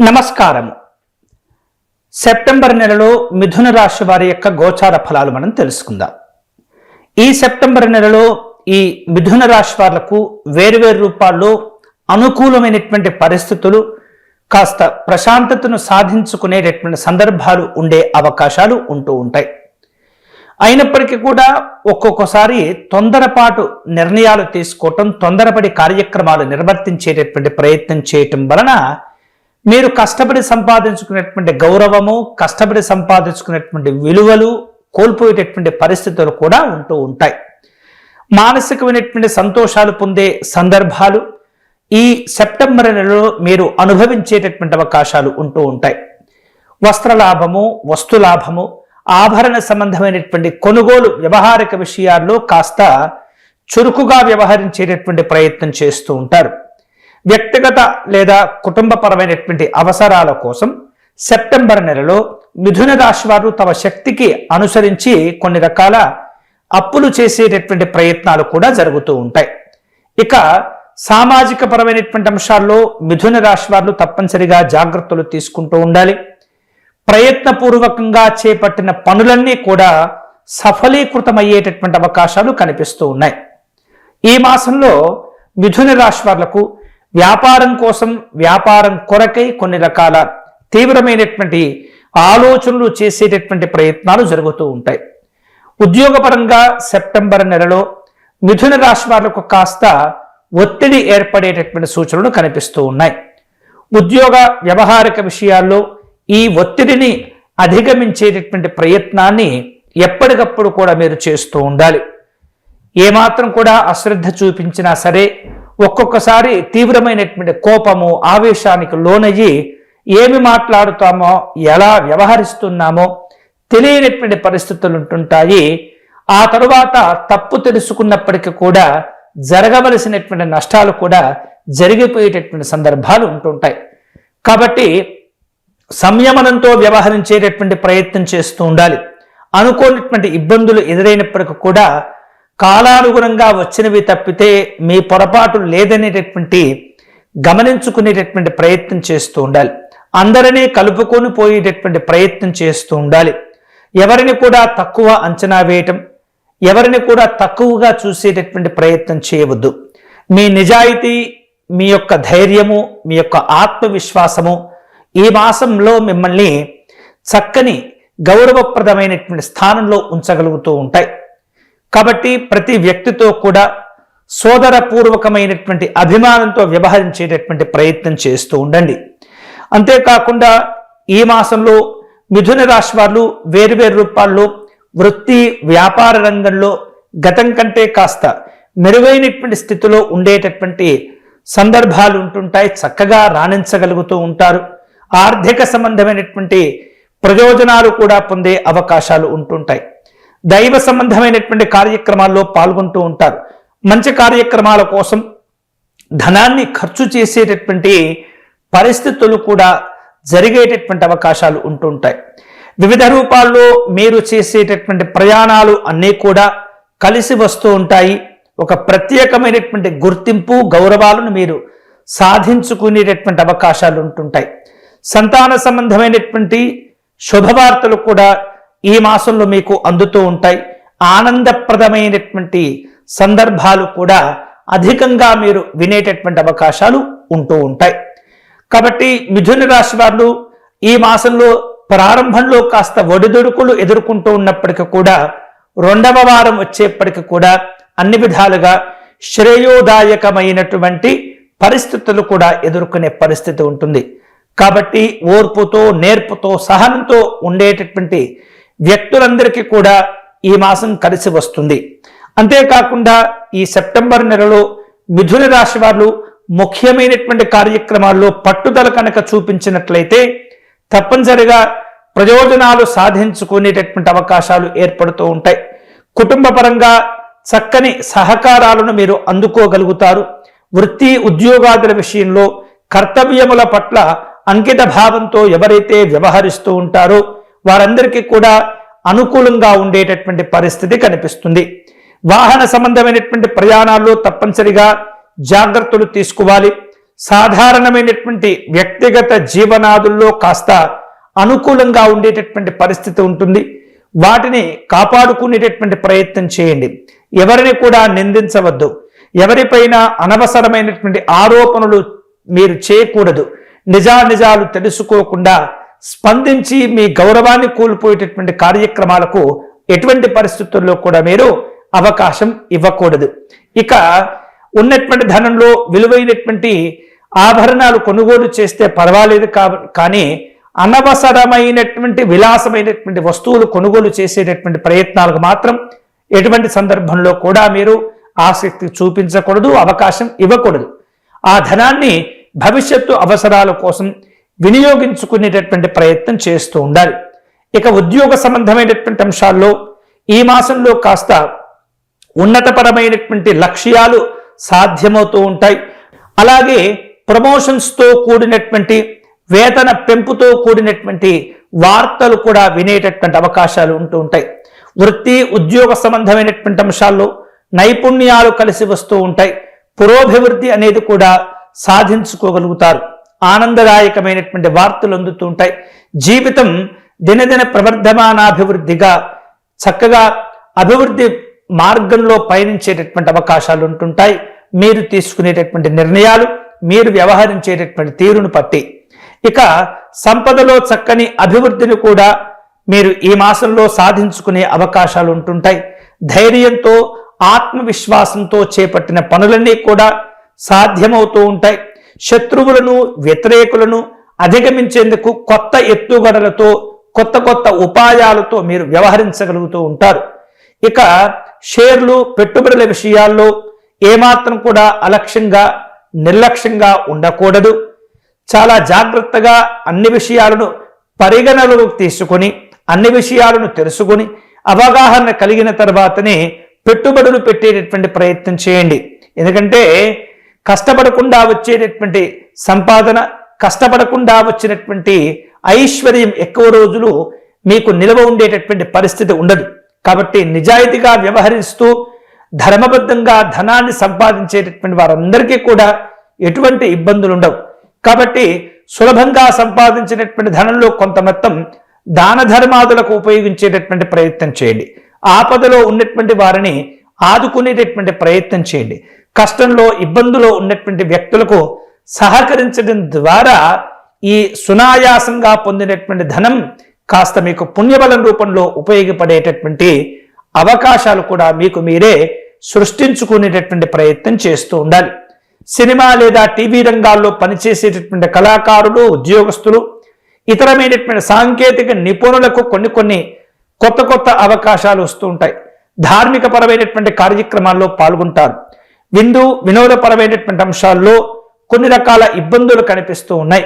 నమస్కారం సెప్టెంబర్ నెలలో మిథున రాశి వారి యొక్క గోచార ఫలాలు మనం తెలుసుకుందాం. ఈ సెప్టెంబర్ నెలలో ఈ మిథున రాశి వాళ్ళకు వేరువేరు రూపాల్లో అనుకూలమైనటువంటి పరిస్థితులు కాస్త ప్రశాంతతను సాధించుకునేటటువంటి సందర్భాలు ఉండే అవకాశాలు ఉంటూ ఉంటాయి. అయినప్పటికీ కూడా ఒక్కొక్కసారి తొందరపాటు నిర్ణయాలు తీసుకోవటం తొందరపడి కార్యక్రమాలు నిర్వర్తించేటటువంటి ప్రయత్నం చేయటం వలన మీరు కష్టపడి సంపాదించుకునేటువంటి గౌరవము కష్టపడి సంపాదించుకునేటువంటి విలువలు కోల్పోయేటటువంటి పరిస్థితులు కూడా ఉంటూ ఉంటాయి. మానసికమైనటువంటి సంతోషాలు పొందే సందర్భాలు ఈ సెప్టెంబర్ నెలలో మీరు అనుభవించేటటువంటి అవకాశాలు ఉంటూ ఉంటాయి. వస్త్రలాభము వస్తులాభము ఆభరణ సంబంధమైనటువంటి కొనుగోలు వ్యవహారిక విషయాల్లో కాస్త చురుకుగా వ్యవహరించేటటువంటి ప్రయత్నం చేస్తూ ఉంటారు. వ్యక్తిగత లేదా కుటుంబపరమైనటువంటి అవసరాల కోసం సెప్టెంబర్ నెలలో మిథున రాశి వారు తమ శక్తికి అనుసరించి కొన్ని రకాల అప్పులు చేసేటటువంటి ప్రయత్నాలు కూడా జరుగుతూ ఉంటాయి. ఇక సామాజిక పరమైనటువంటి అంశాల్లో మిథున రాశి వారు తప్పనిసరిగా జాగ్రత్తలు తీసుకుంటూ ఉండాలి. ప్రయత్నపూర్వకంగా చేపట్టిన పనులన్నీ కూడా సఫలీకృతమయ్యేటటువంటి అవకాశాలు కనిపిస్తూ ఉన్నాయి. ఈ మాసంలో మిథున రాశి వాళ్ళకు వ్యాపారం కోసం వ్యాపారం కొరకై కొన్ని రకాల తీవ్రమైనటువంటి ఆలోచనలు చేసేటటువంటి ప్రయత్నాలు జరుగుతూ ఉంటాయి. ఉద్యోగపరంగా సెప్టెంబర్ నెలలో మిథున రాశి వాళ్ళకు కాస్త ఒత్తిడి ఏర్పడేటటువంటి సూచనలు కనిపిస్తూ ఉన్నాయి. ఉద్యోగ వ్యవహారిక విషయాల్లో ఈ ఒత్తిడిని అధిగమించేటటువంటి ప్రయత్నాన్ని ఎప్పటికప్పుడు కూడా మీరు చేస్తూ ఉండాలి. ఏమాత్రం కూడా అశ్రద్ధ చూపించినా సరే ఒక్కొక్కసారి తీవ్రమైనటువంటి కోపము ఆవేశానికి లోనయ్యి ఏమి మాట్లాడుతామో ఎలా వ్యవహరిస్తున్నామో తెలియనటువంటి పరిస్థితులు ఉంటుంటాయి. ఆ తరువాత తప్పు తెలుసుకున్నప్పటికీ కూడా జరగవలసినటువంటి నష్టాలు కూడా జరిగిపోయేటటువంటి సందర్భాలు ఉంటుంటాయి. కాబట్టి సంయమనంతో వ్యవహరించేటటువంటి ప్రయత్నం చేస్తూ ఉండాలి. అనుకోనటువంటి ఇబ్బందులు ఎదురైనప్పటికీ కూడా కాలానుగుణంగా వచ్చినవి తప్పితే మీ పొరపాటు లేదనేటటువంటి గమనించుకునేటటువంటి ప్రయత్నం చేస్తూ ఉండాలి. అందరినీ కలుపుకొని పోయేటటువంటి ప్రయత్నం చేస్తూ ఉండాలి. ఎవరిని కూడా తక్కువ అంచనా వేయటం ఎవరిని కూడా తక్కువగా చూసేటటువంటి ప్రయత్నం చేయవద్దు. మీ నిజాయితీ మీ యొక్క ధైర్యము మీ యొక్క ఆత్మవిశ్వాసము ఈ మాసంలో మిమ్మల్ని చక్కని గౌరవప్రదమైనటువంటి స్థానంలో ఉంచగలుగుతూ ఉంటాయి. కాబట్టి ప్రతి వ్యక్తితో కూడా సోదరపూర్వకమైనటువంటి అభిమానంతో వ్యవహరించేటటువంటి ప్రయత్నం చేస్తూ ఉండండి. అంతేకాకుండా ఈ మాసంలో మిథున రాశి వాళ్ళు వేరువేరు రూపాల్లో వృత్తి వ్యాపార రంగంలో గతం కంటే కాస్త మెరుగైనటువంటి స్థితిలో ఉండేటటువంటి సందర్భాలు ఉంటుంటాయి చక్కగా రాణించగలుగుతూ ఉంటారు. ఆర్థిక సంబంధమైనటువంటి ప్రయోజనాలు కూడా పొందే అవకాశాలు ఉంటుంటాయి. దైవ సంబంధమైనటువంటి కార్యక్రమాల్లో పాల్గొంటూ ఉంటారు. మంచి కార్యక్రమాల కోసం ధనాన్ని ఖర్చు చేసేటటువంటి పరిస్థితులు కూడా జరిగేటటువంటి అవకాశాలు ఉంటుంటాయి వివిధ రూపాల్లో మీరు చేసేటటువంటి ప్రయాణాలు అన్నీ కూడా కలిసి వస్తూ ఉంటాయి. ఒక ప్రత్యేకమైనటువంటి గుర్తింపు గౌరవాలను మీరు సాధించుకునేటటువంటి అవకాశాలు ఉంటుంటాయి సంతాన సంబంధమైనటువంటి శుభవార్తలు కూడా ఈ మాసంలో మీకు అందుతూ ఉంటాయి. ఆనందప్రదమైనటువంటి సందర్భాలు కూడా అధికంగా మీరు వినేటటువంటి అవకాశాలు ఉంటూ ఉంటాయి. కాబట్టి మిథున రాశి వారు ఈ మాసంలో ప్రారంభంలో కాస్త ఒడిదుడుకులు ఎదుర్కొంటూ ఉన్నప్పటికీ కూడా రెండవ వారం వచ్చేప్పటికీ కూడా అన్ని విధాలుగా శ్రేయోదాయకమైనటువంటి పరిస్థితులు కూడా ఎదుర్కొనే పరిస్థితి ఉంటుంది. కాబట్టి ఓర్పుతో నేర్పుతో సహనంతో ఉండేటటువంటి వ్యక్తులందరికీ కూడా ఈ మాసం కలిసి వస్తుంది. అంతేకాకుండా ఈ సెప్టెంబర్ నెలలో మిథున రాశి వాళ్ళు ముఖ్యమైనటువంటి కార్యక్రమాల్లో పట్టుదల కనుక చూపించినట్లయితే తప్పనిసరిగా ప్రయోజనాలు సాధించుకునేటటువంటి అవకాశాలు ఏర్పడుతూ ఉంటాయి. కుటుంబపరంగా చక్కని సహకారాలను మీరు అందుకోగలుగుతారు. వృత్తి ఉద్యోగాదుల విషయంలో కర్తవ్యముల పట్ల అంకిత భావంతో ఎవరైతే వ్యవహరిస్తూ ఉంటారో వారందరికీ కూడా అనుకూలంగా ఉండేటటువంటి పరిస్థితి కనిపిస్తుంది. వాహన సంబంధమైనటువంటి ప్రయాణాల్లో తప్పనిసరిగా జాగ్రత్తలు తీసుకోవాలి. సాధారణమైనటువంటి వ్యక్తిగత జీవనాదుల్లో కాస్త అనుకూలంగా ఉండేటటువంటి పరిస్థితి ఉంటుంది. వాటిని కాపాడుకునేటటువంటి ప్రయత్నం చేయండి. ఎవరిని కూడా నిందించవద్దు. ఎవరిపైన అనవసరమైనటువంటి ఆరోపణలు మీరు చేయకూడదు. నిజానిజాలు తెలుసుకోకుండా స్పందించి మీ గౌరవాన్ని కోల్పోయేటటువంటి కార్యక్రమాలకు ఎటువంటి పరిస్థితుల్లో కూడా మీరు అవకాశం ఇవ్వకూడదు. ఇక ఉన్నటువంటి ధనంలో విలువైనటువంటి ఆభరణాలు కొనుగోలు చేస్తే పర్వాలేదు కానీ అనవసరమైనటువంటి విలాసమైనటువంటి వస్తువులు కొనుగోలు చేసేటటువంటి ప్రయత్నాలకు మాత్రం ఎటువంటి సందర్భంలో కూడా మీరు ఆసక్తి చూపించకూడదు అవకాశం ఇవ్వకూడదు. ఆ ధనాన్ని భవిష్యత్తు అవసరాల కోసం వినియోగించుకునేటటువంటి ప్రయత్నం చేస్తూ ఉండాలి. ఇక ఉద్యోగ సంబంధమైనటువంటి అంశాల్లో ఈ మాసంలో కాస్త ఉన్నతపరమైనటువంటి లక్ష్యాలు సాధ్యమవుతూ ఉంటాయి. అలాగే ప్రమోషన్స్తో కూడినటువంటి వేతన పెంపుతో కూడినటువంటి వార్తలు కూడా వినేటటువంటి అవకాశాలు ఉంటూ ఉంటాయి. వృత్తి ఉద్యోగ సంబంధమైనటువంటి అంశాల్లో నైపుణ్యాలు కలిసి వస్తూ ఉంటాయి. పురోభివృద్ధి అనేది కూడా సాధించుకోగలుగుతారు. ఆనందదాయకమైనటువంటి వార్తలు అందుతూ ఉంటాయి. జీవితం దినదిన ప్రవర్ధమానాభివృద్ధిగా చక్కగా అభివృద్ధి మార్గంలో పయనించేటటువంటి అవకాశాలు ఉంటుంటాయి. మీరు తీసుకునేటటువంటి నిర్ణయాలు మీరు వ్యవహరించేటటువంటి తీరును పట్టి ఇక సంపదలో చక్కని అభివృద్ధిని కూడా మీరు ఈ మాసంలో సాధించుకునే అవకాశాలు ఉంటుంటాయి. ధైర్యంతో ఆత్మవిశ్వాసంతో చేపట్టిన పనులన్నీ కూడా సాధ్యమవుతూ ఉంటాయి. శత్రువులను వ్యతిరేకులను అధిగమించేందుకు కొత్త ఎత్తుగడలతో కొత్త కొత్త ఉపాయాలతో మీరు వ్యవహరించగలుగుతూ ఉంటారు. ఇక షేర్లు పెట్టుబడుల విషయాల్లో ఏమాత్రం కూడా అలక్ష్యంగా నిర్లక్ష్యంగా ఉండకూడదు. చాలా జాగ్రత్తగా అన్ని విషయాలను పరిగణలోకి తీసుకొని అన్ని విషయాలను తెలుసుకొని అవగాహన కలిగిన తర్వాతనే పెట్టుబడులు పెట్టేటటువంటి ప్రయత్నం చేయండి. ఎందుకంటే కష్టపడకుండా వచ్చేటటువంటి సంపాదన కష్టపడకుండా వచ్చినటువంటి ఐశ్వర్యం ఎక్కువ రోజులు మీకు నిలవ ఉండేటటువంటి పరిస్థితి ఉండదు. కాబట్టి నిజాయితీగా వ్యవహరిస్తూ ధర్మబద్ధంగా ధనాన్ని సంపాదించేటటువంటి వారందరికీ కూడా ఎటువంటి ఇబ్బందులు ఉండవు. కాబట్టి సులభంగా సంపాదించినటువంటి ధనంలో కొంత మొత్తం దాన ధర్మాదులకు ఉపయోగించేటటువంటి ప్రయత్నం చేయండి. ఆపదలో ఉన్నటువంటి వారిని ఆదుకునేటటువంటి ప్రయత్నం చేయండి. కష్టంలో ఇబ్బందులో ఉన్నటువంటి వ్యక్తులకు సహకరించడం ద్వారా ఈ సునాయాసంగా పొందినటువంటి ధనం కాస్త మీకు పుణ్యబలం రూపంలో ఉపయోగపడేటటువంటి అవకాశాలు కూడా మీకు మీరే సృష్టించుకునేటటువంటి ప్రయత్నం చేస్తూ ఉండాలి. సినిమా లేదా టీవీ రంగాల్లో పనిచేసేటటువంటి కళాకారులు ఉద్యోగస్తులు ఇతరమైనటువంటి సాంకేతిక నిపుణులకు కొన్ని కొన్ని కొత్త కొత్త అవకాశాలు వస్తూ ఉంటాయి. ధార్మిక పరమైనటువంటి కార్యక్రమాల్లో పాల్గొంటారు. విందు వినోదపరమైనటువంటి అంశాల్లో కొన్ని రకాల ఇబ్బందులు కనిపిస్తూ ఉన్నాయి.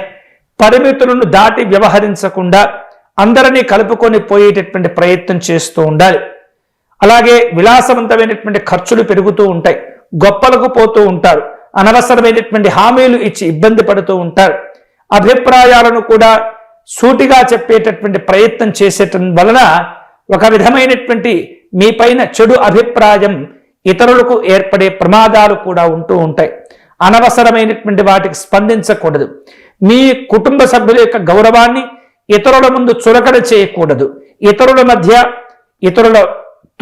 పరిమితులను దాటి వ్యవహరించకుండా అందరినీ కలుపుకొని పోయేటటువంటి ప్రయత్నం చేస్తూ ఉండాలి. అలాగే విలాసవంతమైనటువంటి ఖర్చులు పెరుగుతూ ఉంటాయి. గొప్పలకు పోతూ ఉంటారు. అనవసరమైనటువంటి హామీలు ఇచ్చి ఇబ్బంది పడుతూ ఉంటారు. అభిప్రాయాలను కూడా సూటిగా చెప్పేటటువంటి ప్రయత్నం చేసేట వలన ఒక విధమైనటువంటి మీ పైన చెడు అభిప్రాయం ఇతరులకు ఏర్పడే ప్రమాదాలు కూడా ఉంటూ ఉంటాయి. అనవసరమైనటువంటి వాటికి స్పందించకూడదు. మీ కుటుంబ సభ్యుల యొక్క గౌరవాన్ని ఇతరుల ముందు చురకడ చేయకూడదు. ఇతరుల మధ్య ఇతరుల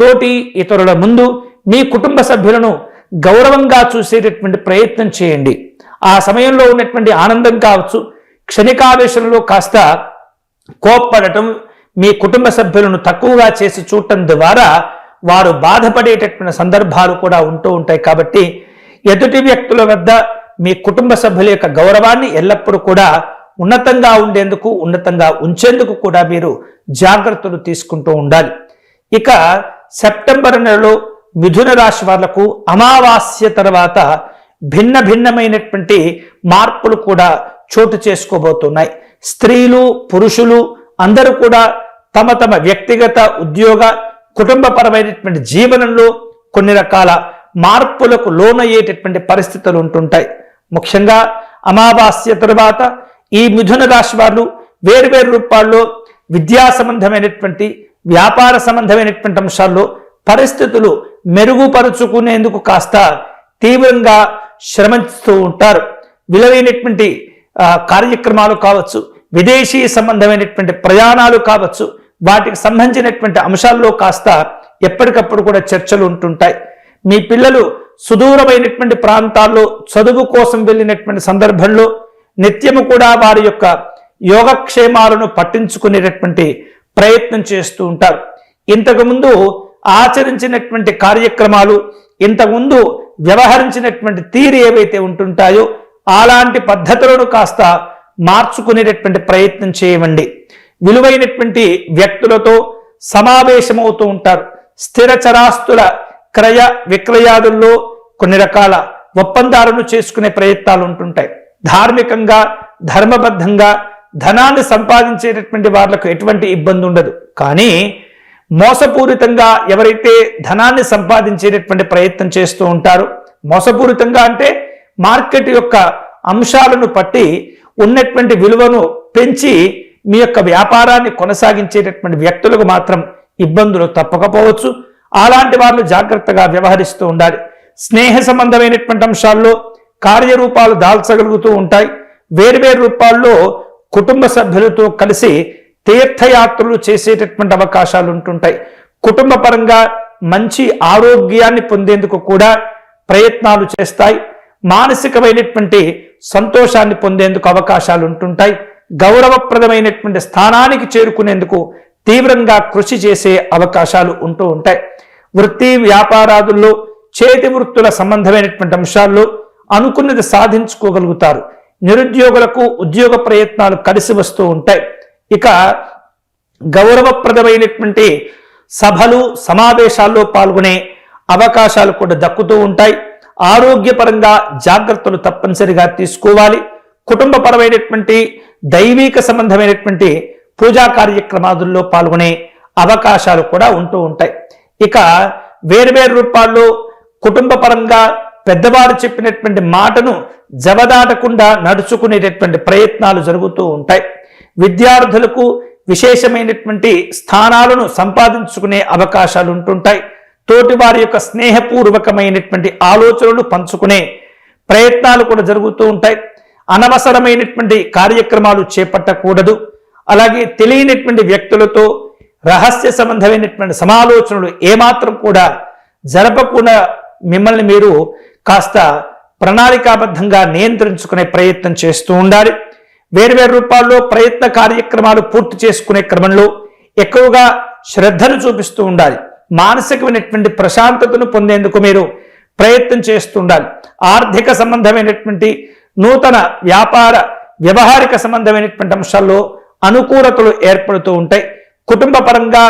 తోటి ఇతరుల ముందు మీ కుటుంబ సభ్యులను గౌరవంగా చూసేటటువంటి ప్రయత్నం చేయండి. ఆ సమయంలో ఉన్నటువంటి ఆనందం కావచ్చు క్షణికావేశంలో కాస్త కోప్పడటం మీ కుటుంబ సభ్యులను తక్కువగా చేసి చూడటం ద్వారా వారు బాధపడేటటువంటి సందర్భాలు కూడా ఉంటూ ఉంటాయి కాబట్టి ఎదుటి వ్యక్తుల వద్ద మీ కుటుంబ సభ్యుల యొక్క గౌరవాన్ని ఎల్లప్పుడూ కూడా ఉన్నతంగా ఉండేందుకు ఉన్నతంగా ఉంచేందుకు కూడా మీరు జాగ్రత్తలు తీసుకుంటూ ఉండాలి. ఇక సెప్టెంబర్ నెలలో మిథున రాశి వాళ్ళకు అమావాస్య తర్వాత భిన్న భిన్నమైనటువంటి మార్పులు కూడా చోటు చేసుకోబోతున్నాయి. స్త్రీలు పురుషులు అందరూ కూడా తమ తమ వ్యక్తిగత ఉద్యోగ కుటుంబపరమైనటువంటి జీవనంలో కొన్ని రకాల మార్పులకు లోనయ్యేటటువంటి పరిస్థితులు ఉంటుంటాయి. ముఖ్యంగా అమావాస్య తరువాత ఈ మిథున రాశి వారు వేరువేరు రూపాల్లో విద్యా సంబంధమైనటువంటి వ్యాపార సంబంధమైనటువంటి అంశాల్లో పరిస్థితులు మెరుగుపరుచుకునేందుకు కాస్త తీవ్రంగా శ్రమిస్తూ ఉంటారు. విలువైనటువంటి కార్యక్రమాలు కావచ్చు విదేశీ సంబంధమైనటువంటి ప్రయాణాలు కావచ్చు వాటికి సంబంధించినటువంటి అంశాల్లో కాస్త ఎప్పటికప్పుడు కూడా చర్చలు ఉంటుంటాయి. మీ పిల్లలు సుదూరమైనటువంటి ప్రాంతాల్లో చదువు కోసం వెళ్ళినటువంటి సందర్భంలో నిత్యము కూడా వారి యొక్క యోగక్షేమాలను పట్టించుకునేటటువంటి ప్రయత్నం చేస్తూ ఉంటారు. ఇంతకుముందు ఆచరించినటువంటి కార్యక్రమాలు ఇంతకుముందు వ్యవహరించినటువంటి తీరు ఏవైతే ఉంటుంటాయో అలాంటి పద్ధతులను కాస్త మార్చుకునేటటువంటి ప్రయత్నం చేయమండి విలువైనటువంటి వ్యక్తులతో సమావేశమవుతూ ఉంటారు. స్థిర చరాస్తుల క్రయ విక్రయాదుల్లో కొన్ని రకాల ఒప్పందాలను చేసుకునే ప్రయత్నాలు ఉంటుంటాయి ధార్మికంగా ధర్మబద్ధంగా ధనాన్ని సంపాదించేటటువంటి వాళ్ళకు ఎటువంటి ఇబ్బంది ఉండదు కానీ మోసపూరితంగా ఎవరైతే ధనాన్ని సంపాదించేటటువంటి ప్రయత్నం చేస్తూ ఉంటారో మోసపూరితంగా అంటే మార్కెట్ యొక్క అంశాలను పట్టి ఉన్నటువంటి విలువను పెంచి మీ యొక్క వ్యాపారాన్ని కొనసాగించేటటువంటి వ్యక్తులకు మాత్రం ఇబ్బందులు తప్పకపోవచ్చు. అలాంటి వాళ్ళు జాగ్రత్తగా వ్యవహరిస్తూ ఉండాలి. స్నేహ సంబంధమైనటువంటి అంశాల్లో కార్యరూపాలు దాల్చగలుగుతూ ఉంటాయి. వేర్వేరు రూపాల్లో కుటుంబ సభ్యులతో కలిసి తీర్థయాత్రలు చేసేటటువంటి అవకాశాలు ఉంటుంటాయి. కుటుంబ పరంగా మంచి ఆరోగ్యాన్ని పొందేందుకు కూడా ప్రయత్నాలు చేస్తాయి. మానసికమైనటువంటి సంతోషాన్ని పొందేందుకు అవకాశాలు ఉంటుంటాయి. గౌరవప్రదమైనటువంటి స్థానానికి చేరుకునేందుకు తీవ్రంగా కృషి చేసే అవకాశాలు ఉంటూ ఉంటాయి. వృత్తి వ్యాపారాదుల్లో చేతి వృత్తుల సంబంధమైనటువంటి అంశాల్లో అనుకున్నది సాధించుకోగలుగుతారు. నిరుద్యోగులకు ఉద్యోగ ప్రయత్నాలు కలిసి వస్తూ ఉంటాయి. ఇక గౌరవప్రదమైనటువంటి సభలు సమావేశాల్లో పాల్గొనే అవకాశాలు కూడా దక్కుతూ ఉంటాయి. ఆరోగ్యపరంగా జాగ్రత్తలు తప్పనిసరిగా తీసుకోవాలి. కుటుంబపరమైనటువంటి దైవిక సంబంధమైనటువంటి పూజా కార్యక్రమాదుల్లో పాల్గొనే అవకాశాలు కూడా ఉంటూ ఉంటాయి. ఇక వేరువేరు రూపాల్లో కుటుంబ పరంగా పెద్దవారు చెప్పినటువంటి మాటను జవదాటకుండా నడుచుకునేటటువంటి ప్రయత్నాలు జరుగుతూ ఉంటాయి. విద్యార్థులకు విశేషమైనటువంటి స్థానాలను సంపాదించుకునే అవకాశాలు ఉంటుంటాయి. తోటి వారి యొక్క స్నేహపూర్వకమైనటువంటి ఆలోచనలు పంచుకునే ప్రయత్నాలు కూడా జరుగుతూ ఉంటాయి. అనవసరమైనటువంటి కార్యక్రమాలు చేపట్టకూడదు. అలాగే తెలియనటువంటి వ్యక్తులతో రహస్య సంబంధమైనటువంటి సమాలోచనలు ఏమాత్రం కూడా జరపకుండా మిమ్మల్ని మీరు కాస్త ప్రణాళికాబద్ధంగా నియంత్రించుకునే ప్రయత్నం చేస్తూ ఉండాలి. వేర్వేరు రూపాల్లో ప్రయత్న కార్యక్రమాలు పూర్తి చేసుకునే క్రమంలో ఎక్కువగా శ్రద్ధను చూపిస్తూ ఉండాలి. మానసికమైనటువంటి ప్రశాంతతను పొందేందుకు మీరు ప్రయత్నం చేస్తూ ఉండాలి. ఆర్థిక సంబంధమైనటువంటి నూతన వ్యాపార వ్యవహారిక సంబంధమైనటువంటి అంశాల్లో అనుకూలతలు ఏర్పడుతూ ఉంటాయి. కుటుంబ పరంగా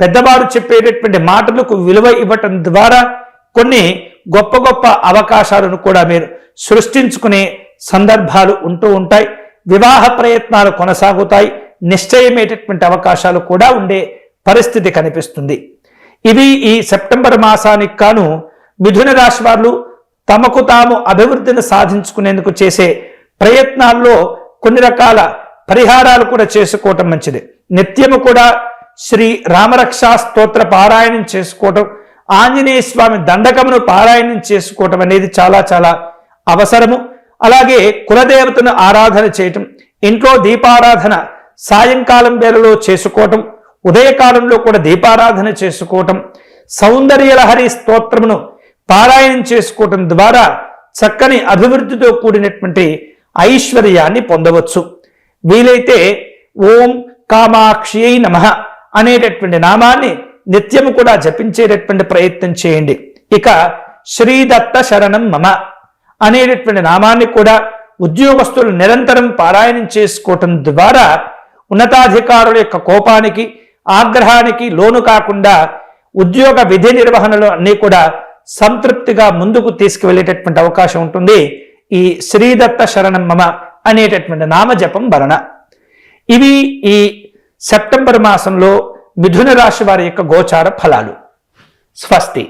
పెద్దవారు చెప్పేటటువంటి మాటలకు విలువ ఇవ్వటం ద్వారా కొన్ని గొప్ప గొప్ప అవకాశాలను కూడా మీరు సృష్టించుకునే సందర్భాలు ఉంటూ ఉంటాయి. వివాహ ప్రయత్నాలు కొనసాగుతాయి. నిశ్చయమేటటువంటి అవకాశాలు కూడా ఉండే పరిస్థితి కనిపిస్తుంది. ఇవి ఈ సెప్టెంబర్ మాసానికి కాను మిథున రాశి వాళ్ళు తమకు తాము అభివృద్ధిని సాధించుకునేందుకు చేసే ప్రయత్నాల్లో కొన్ని రకాల పరిహారాలు కూడా చేసుకోవటం మంచిది. నిత్యము కూడా శ్రీ రామరక్షా స్తోత్ర పారాయణం చేసుకోవటం ఆంజనేయ స్వామి దండకమును పారాయణం చేసుకోవటం అనేది చాలా చాలా అవసరము. అలాగే కులదేవతను ఆరాధన చేయటం ఇంట్లో దీపారాధన సాయంకాలం వేళలో చేసుకోవటం ఉదయకాలంలో కూడా దీపారాధన చేసుకోవటం సౌందర్యలహరి స్తోత్రమును పారాయణం చేసుకోవటం ద్వారా చక్కని అభివృద్ధితో కూడినటువంటి ఐశ్వర్యాన్ని పొందవచ్చు. వీలైతే ఓం కామాక్షి నమ అనేటటువంటి నామాన్ని నిత్యము కూడా జపించేటటువంటి ప్రయత్నం చేయండి. ఇక శ్రీదత్త శరణం మమ అనేటటువంటి నామాన్ని కూడా ఉద్యోగస్తులు నిరంతరం పారాయణం చేసుకోవటం ద్వారా ఉన్నతాధికారుల యొక్క కోపానికి ఆగ్రహానికి లోను కాకుండా ఉద్యోగ విధి నిర్వహణలో అన్నీ కూడా సంతృప్తిగా ముందుకు తీసుకువెళ్ళేటటువంటి అవకాశం ఉంటుంది. ఈ శ్రీదత్త శరణం మమ అనేటటువంటి నామజపం వలన. ఇవి ఈ సెప్టెంబర్ మాసంలో మిథున రాశి వారి యొక్క గోచార ఫలాలు. స్వస్తి.